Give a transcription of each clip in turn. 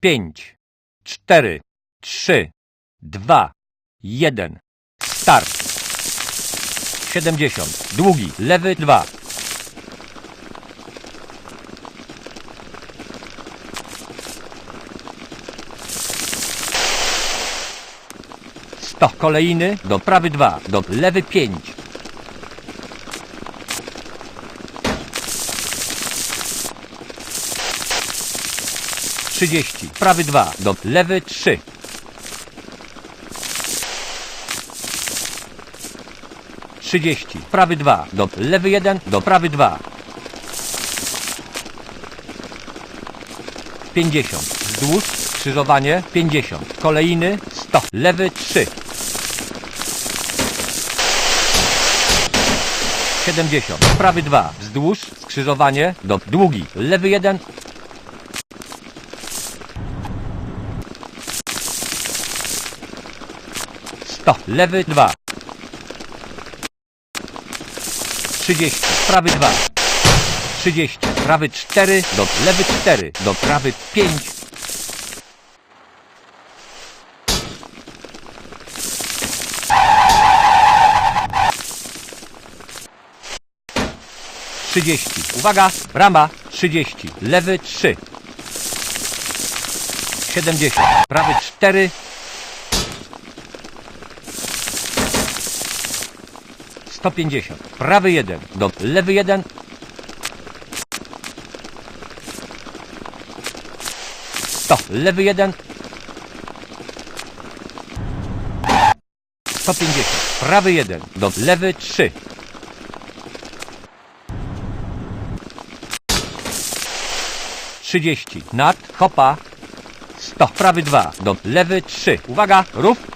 pięć, cztery, trzy, dwa, jeden. Start. Siedemdziesiąt. Długi. Lewy dwa. Sto. Kolejny. Do prawy dwa. Do lewy pięć. Trzydzieści. Prawy dwa. Do lewy trzy. Trzydzieści. Prawy dwa. Do lewy jeden. Do prawy dwa. Pięćdziesiąt. Wzdłuż. Skrzyżowanie. Pięćdziesiąt. Kolejny. Sto. Lewy trzy. Siedemdziesiąt. Prawy dwa. Wzdłuż. Skrzyżowanie. Do długi. Lewy jeden. Sto. Lewy dwa. Trzydzieści. Prawy dwa. Trzydzieści. Prawy cztery. Do lewy cztery. Do prawy pięć. Trzydzieści. Uwaga! Brama. Trzydzieści. Lewy trzy. Siedemdziesiąt. Prawy cztery. Sto pięćdziesiąt. Prawy jeden. Do lewy jeden. Sto. Lewy jeden. Sto pięćdziesiąt. Prawy jeden. Do lewy trzy. Trzydzieści. Nad. Hopa. Sto. Prawy dwa. Do lewy trzy. Uwaga. Rów.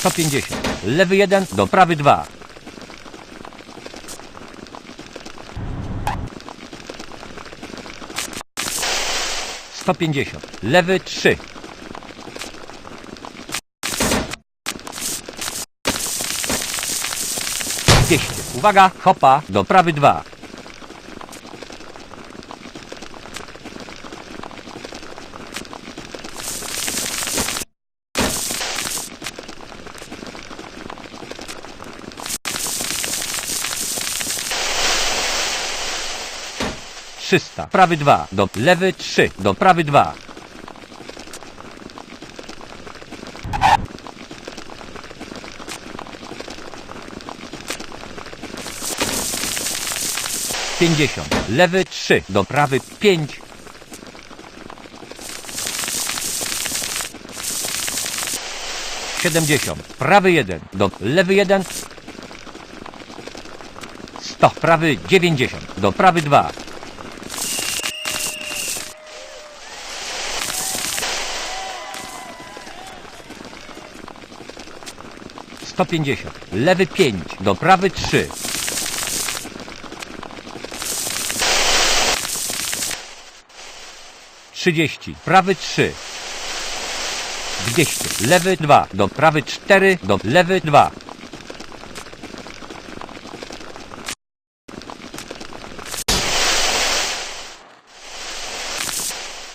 Sto pięćdziesiąt. Lewy jeden. Do prawy dwa. Sto pięćdziesiąt. Lewy trzy. Uwaga. Hopa. Do prawy dwa. Trzysta. Prawy dwa. Do lewy trzy. Do prawy dwa. Pięćdziesiąt. Lewy trzy. Do prawy pięć. Siedemdziesiąt. Prawy jeden. Do lewy jeden. Sto. Prawy dziewięćdziesiąt. Do prawy dwa. Sto pięćdziesiąt. Lewy pięć. Do prawy trzy. Trzydzieści. Prawy trzy. Dwieście. Lewy dwa. Do prawy cztery. Do lewy dwa.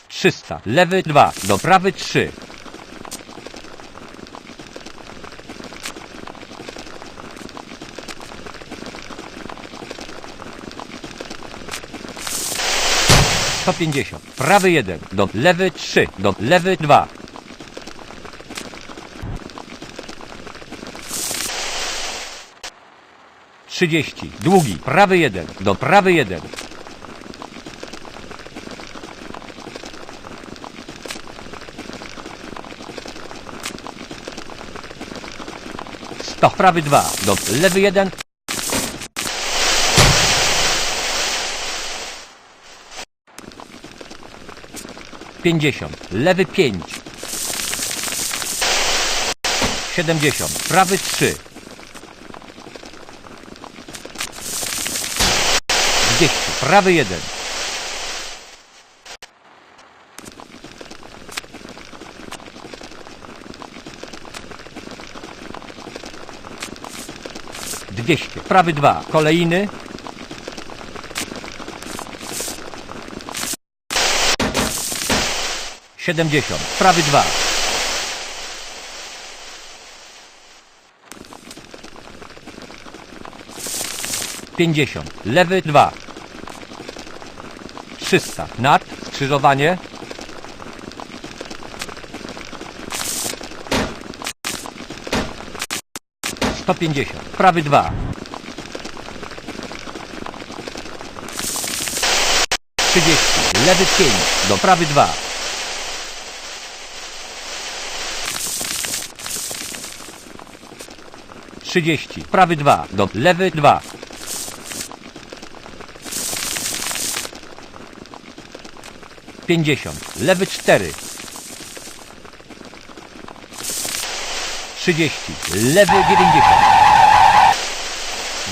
Trzysta. Lewy dwa. Do prawy trzy. Sto pięćdziesiąt. Prawy jeden. Do lewy trzy. Do lewy dwa. Trzydzieści. Długi. Prawy jeden. Do prawy jeden. Sto. Prawy dwa. Do lewy jeden. Pięćdziesiąt. Lewy pięć. Siedemdziesiąt. Prawy trzy. Dwieście. Prawy jeden. Dwieście. Prawy dwa. Kolejny. 70, prawy 2. Pięćdziesiąt, lewy dwa. Trzysta, nad, skrzyżowanie. Sto pięćdziesiąt, prawy dwa. Trzydzieści, lewy pięć, do prawy dwa. 30. Prawy 2. Do. Lewy 2. Pięćdziesiąt. Lewy cztery. Trzydzieści. Lewy dziewięćdziesiąt.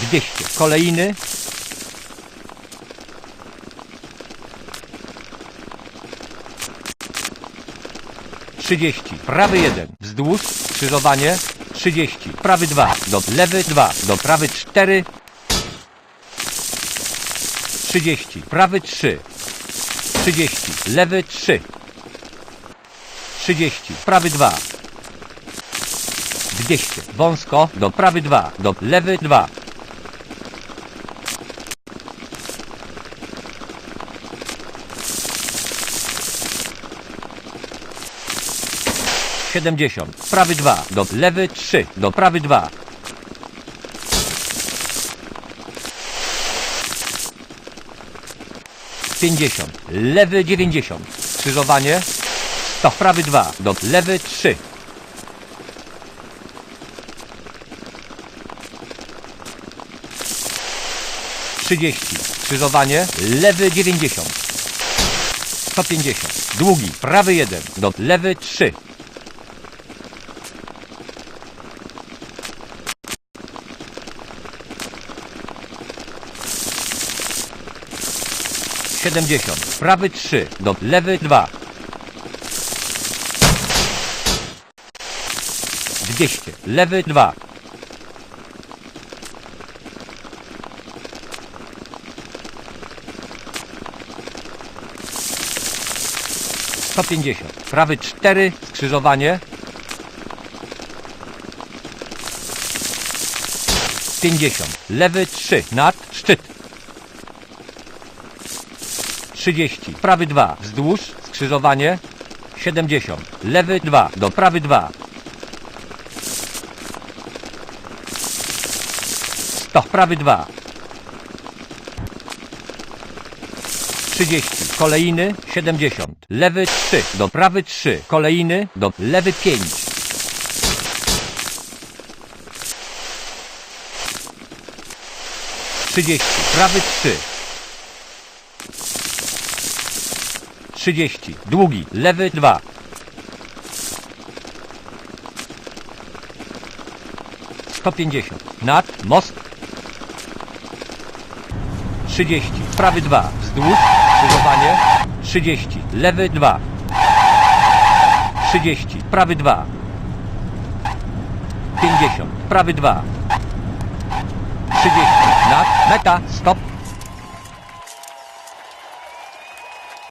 Dwieście. Kolejny. Trzydzieści. Prawy jeden. Wzdłuż. Krzyżowanie. 30. Prawy 2. Do lewy 2. Do prawy 4. 30. Prawy 3. 30. Lewy 3. 30. Prawy 2. 200. Wąsko. Do prawy 2. Do lewy 2. Siedemdziesiąt, prawy dwa, do lewy trzy, do prawy dwa. Pięćdziesiąt, lewy dziewięćdziesiąt. Skrzyżowanie. To prawy dwa, do lewy trzy. Trzydzieści. Skrzyżowanie. Lewy dziewięćdziesiąt. Sto pięćdziesiąt. Długi. Prawy jeden. Do lewy trzy. Siedemdziesiąt. Prawy trzy. Do lewy dwa. Dwieście. Lewy dwa. Sto pięćdziesiąt. Prawy cztery. Skrzyżowanie. Pięćdziesiąt. Lewy trzy. Nad szczyt. Trzydzieści. Prawy dwa. Wzdłuż. Skrzyżowanie. Siedemdziesiąt. Lewy dwa. Do prawy dwa. To prawy dwa. Trzydzieści. Kolejny. Siedemdziesiąt. Lewy trzy. Do prawy trzy. Kolejny. Do lewy pięć. Trzydzieści. Prawy trzy. Trzydzieści. Długi. Lewy dwa. Sto pięćdziesiąt. Nad. Most. Trzydzieści. Prawy dwa. Wzdłuż. Skrzyżowanie. Trzydzieści. Lewy dwa. Trzydzieści. Prawy dwa. Pięćdziesiąt. Prawy dwa. Trzydzieści. Nad. Meta. Stop.